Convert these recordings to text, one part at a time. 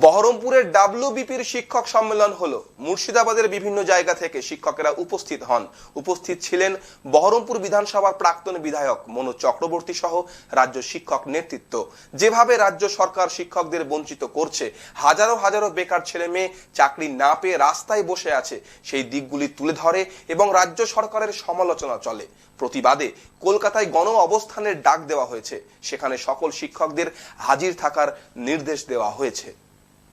বহরমপুরের ডাব্লিউবিপির শিক্ষক সম্মেলন হলো। মুর্শিদাবাদের বিভিন্ন জায়গা থেকে শিক্ষকেরা উপস্থিত হন। উপস্থিত ছিলেন বহরমপুর বিধানসভার প্রাক্তন বিধায়ক মনোজ চক্রবর্তী সহ রাজ্য শিক্ষক নেতৃত্ব। যেভাবে রাজ্য সরকার শিক্ষকদের বঞ্চিত করছে, হাজারো হাজারো বেকার ছেলে মেয়ে চাকরি না পেয়ে রাস্তায় বসে আছে, সেই দিকগুলি তুলে ধরে এবং রাজ্য সরকারের সমালোচনা চলে। প্রতিবাদে কলকাতায় গণ অবস্থানের ডাক দেওয়া হয়েছে। সেখানে সকল শিক্ষকদের হাজির থাকার নির্দেশ দেওয়া হয়েছে।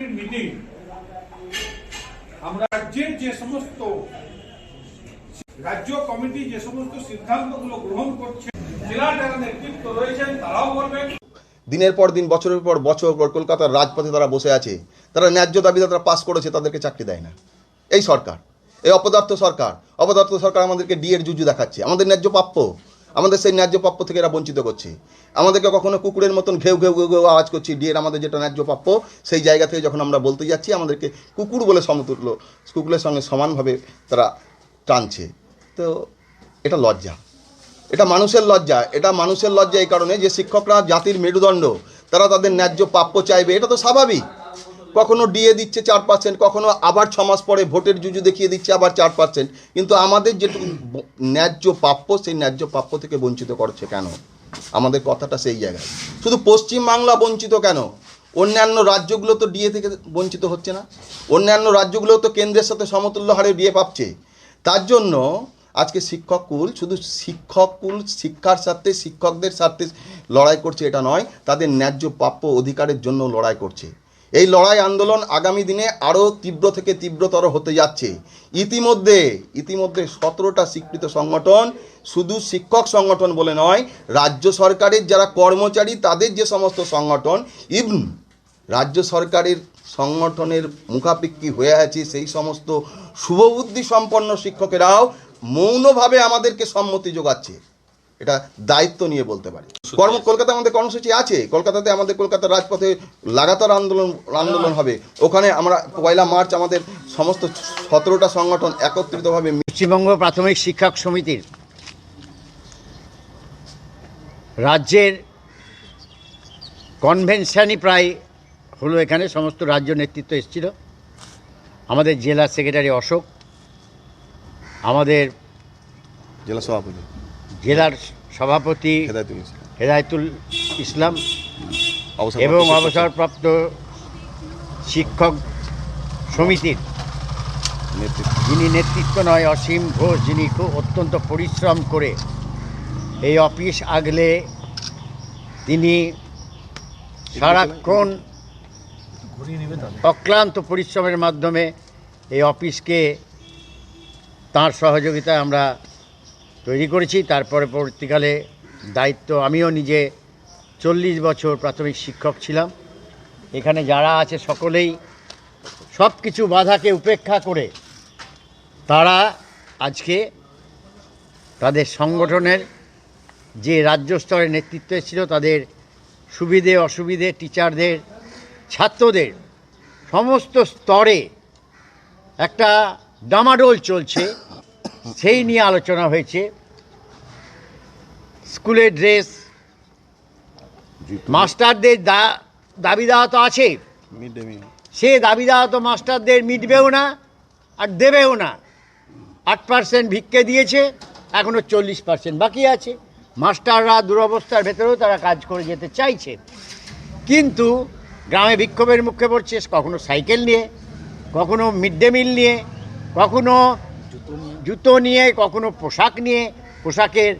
মিটিং আমরা রাজ্যের যে সমস্ত রাজ্য কমিটি, যে সমস্ত সিদ্ধান্তগুলো গ্রহণ করছে জেলার যারা নেতৃত্ব রয়েছেন, তারাও বলবেন, দিনের পর দিন, বছরের পর বছর পর কলকাতার রাজপথে তারা বসে আছে। তারা ন্যায্য দাবিতে তারা পাস করেছে, তাদেরকে চাকরি দেয় না। এই সরকার, এই অপদার্থ সরকার অপদার্থ সরকার আমাদেরকে ডিএর জুজু দেখাচ্ছে। আমাদের ন্যায্য প্রাপ্য। আমাদের সেই ন্যায্য প্রাপ্য থেকে এরা বঞ্চিত করছে। আমাদেরকে কখনো কুকুরের মতন ঘেউ ঘেউ ঘেউ ঘেউ আওয়াজ করছি ডিএর আমাদের যেটা ন্যায্য প্রাপ্য, সেই জায়গা থেকে যখন আমরা বলতে যাচ্ছি, আমাদেরকে কুকুর বলে সমতুল্য কুকুরের সঙ্গে সমানভাবে তারা টানছে। তো এটা লজ্জা। এটা মানুষের লজ্জা। এটা মানুষের লজ্জা এই কারণে যে শিক্ষকরা জাতির মেরুদণ্ড, তারা তাদের ন্যায্য প্রাপ্য চাইবে, এটা তো স্বাভাবিক। কখনো ডিএ দিচ্ছে চার পার্সেন্ট কখনো আবার ছ মাস পরে ভোটের জুজু দেখিয়ে দিচ্ছে আবার চার পার্সেন্ট কিন্তু আমাদের যেটুকু ন্যায্য প্রাপ্য, সেই ন্যায্য প্রাপ্য থেকে বঞ্চিত করছে কেন? আমাদের কথাটা সেই জায়গায়। শুধু পশ্চিমবাংলা বঞ্চিত কেন? অন্যান্য রাজ্যগুলো তো ডিএ থেকে বঞ্চিত হচ্ছে না। অন্যান্য রাজ্যগুলো তো কেন্দ্রের সাথে সমতুল্য হারে ডিএ পাচ্ছে। তার জন্য আজকে শিক্ষককুল শুধু শিক্ষককুল শিক্ষার স্বার্থে, শিক্ষকদের স্বার্থে লড়াই করছে এটা নয়, তাদের ন্যায্য প্রাপ্য অধিকারের জন্য লড়াই করছে। এই লড়াই আন্দোলন আগামী দিনে আরও তীব্র থেকে তীব্রতর হতে যাচ্ছে। ইতিমধ্যে ইতিমধ্যে সতেরোটা স্বীকৃত সংগঠন শুধু শিক্ষক সংগঠন বলে নয়, রাজ্য সরকারের যারা কর্মচারী তাদের যে সমস্ত সংগঠন ইভন রাজ্য সরকারের সংগঠনের মুখাপেক্ষি হয়ে আছে সেই সমস্ত শুভবুদ্ধি সম্পন্ন শিক্ষকেরাও মৌনভাবে আমাদেরকে সম্মতি যোগাচ্ছে। এটা দায়িত্ব নিয়ে বলতে পারি। কর্ম কলকাতায় আমাদের কর্মসূচি আছে কলকাতাতে আমাদের কলকাতার রাজপথে লাগাতার আন্দোলন আন্দোলন হবে। ওখানে আমরা পয়লা মার্চ আমাদের সমস্ত সতেরোটা সংগঠন একত্রিতভাবে পশ্চিমবঙ্গ প্রাথমিক শিক্ষক সমিতির রাজ্যের কনভেনশনই প্রায় হলো এখানে সমস্ত রাজ্য নেতৃত্ব এসেছিল। আমাদের জেলা সেক্রেটারি অশোক আমাদের জেলা সভাপতি। জেলার সভাপতি হেদায়তুল ইসলাম। এবং অবসরপ্রাপ্ত শিক্ষক সমিতির যিনি নেতৃত্ব নয় অসীম ঘোষ যিনি খুব অত্যন্ত পরিশ্রম করে এই অফিস আগলে তিনি সারাক্ষণ অক্লান্ত পরিশ্রমের মাধ্যমে এই অফিসকে তার সহযোগিতায় আমরা তৈরি করেছি। তারপরে পরবর্তীকালে দায়িত্ব আমিও নিজে চল্লিশ বছর প্রাথমিক শিক্ষক ছিলাম। এখানে যারা আছে সকলেই সব কিছু বাধাকে উপেক্ষা করে তারা আজকে তাদের সংগঠনের যে রাজ্য স্তরের নেতৃত্ব ছিল, তাদের সুবিধে, অসুবিধে, টিচারদের, ছাত্রদের সমস্ত স্তরে একটা ডামাডোল চলছে। সেই নিয়ে আলোচনা হয়েছে। স্কুলের ড্রেস মাস্টারদের দা দাবি দেওয়া তো আছে। Mid day meal. সে দাবি দেওয়া তো মাস্টারদের মিটবেও না আর দেবেও না। আট পার্সেন্ট ভিক্ষে দিয়েছে এখনও চল্লিশ পার্সেন্ট বাকি আছে। মাস্টাররা দুরবস্থার ভেতরেও তারা কাজ করে যেতে চাইছে। কিন্তু গ্রামে বিক্ষোভের মুখে পড়ছে কখনো সাইকেল নিয়ে কখনো মিড ডে মিল নিয়ে কখনো জুতো নিয়ে? কখনো পোশাক নিয়ে পোশাকের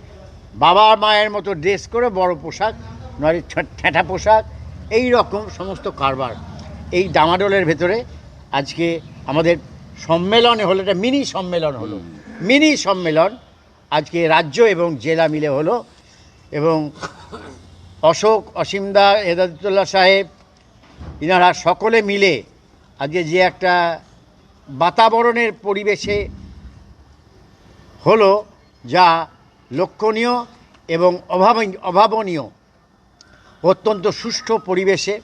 বাবা মায়ের মতো ড্রেস করে বড় পোশাক নয় ঠেঁটা পোশাক এই রকম সমস্ত কারবার এই ডামাডোলের ভেতরে আজকে আমাদের সম্মেলনে হলো এটা মিনি সম্মেলন হলো। মিনি সম্মেলন আজকে রাজ্য এবং জেলা মিলে হলো এবং অশোক অসীমদা হেদায়তুল্লাহ সাহেব ইনারা সকলে মিলে আজকে যে একটা বাতাবরণের পরিবেশে হলো যা লক্ষণীয় এবং অভাবনীয় অভাবনীয়। অত্যন্ত সুষ্ঠু পরিবেশে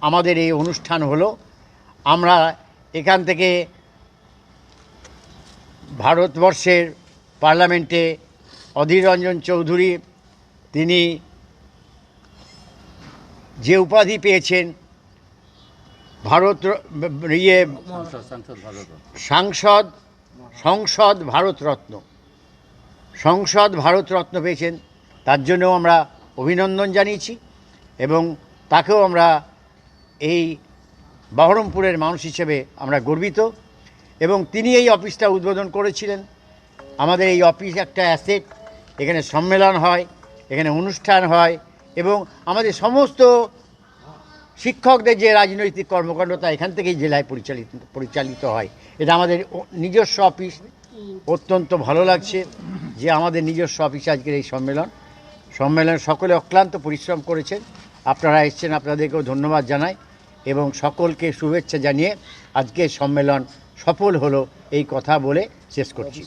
আমাদের এই অনুষ্ঠান হলো। আমরা এখান থেকে ভারতবর্ষের পার্লামেন্টে অধীর রঞ্জন চৌধুরী তিনি যে উপাধি পেয়েছেন ভারত ইয়ে সাংসদ সংসদ ভারতরত্ন সংসদ ভারতরত্ন পেয়েছেন, তার জন্যও আমরা অভিনন্দন জানিয়েছি এবং তাকেও আমরা এই বহরমপুরের মানুষ হিসেবে আমরা গর্বিত এবং তিনি এই অফিসটা উদ্বোধন করেছিলেন। আমাদের এই অফিস একটা অ্যাসেট, এখানে সম্মেলন হয়, এখানে অনুষ্ঠান হয় এবং আমাদের সমস্ত শিক্ষকদের যে রাজনৈতিক কর্মকাণ্ড তা এখান থেকেই জেলায় পরিচালিত পরিচালিত হয়। এটা আমাদের নিজস্ব অফিস, অত্যন্ত ভালো লাগছে। যে আমাদের নিজস্ব অফিসে আজকের এই সম্মেলন। সম্মেলন সকলে অক্লান্ত পরিশ্রম করেছেন। আপনারা এসছেন, আপনাদেরকেও ধন্যবাদ জানাই এবং সকলকে শুভেচ্ছা জানিয়ে আজকের সম্মেলন সফল হলো এই কথা বলে শেষ করছি।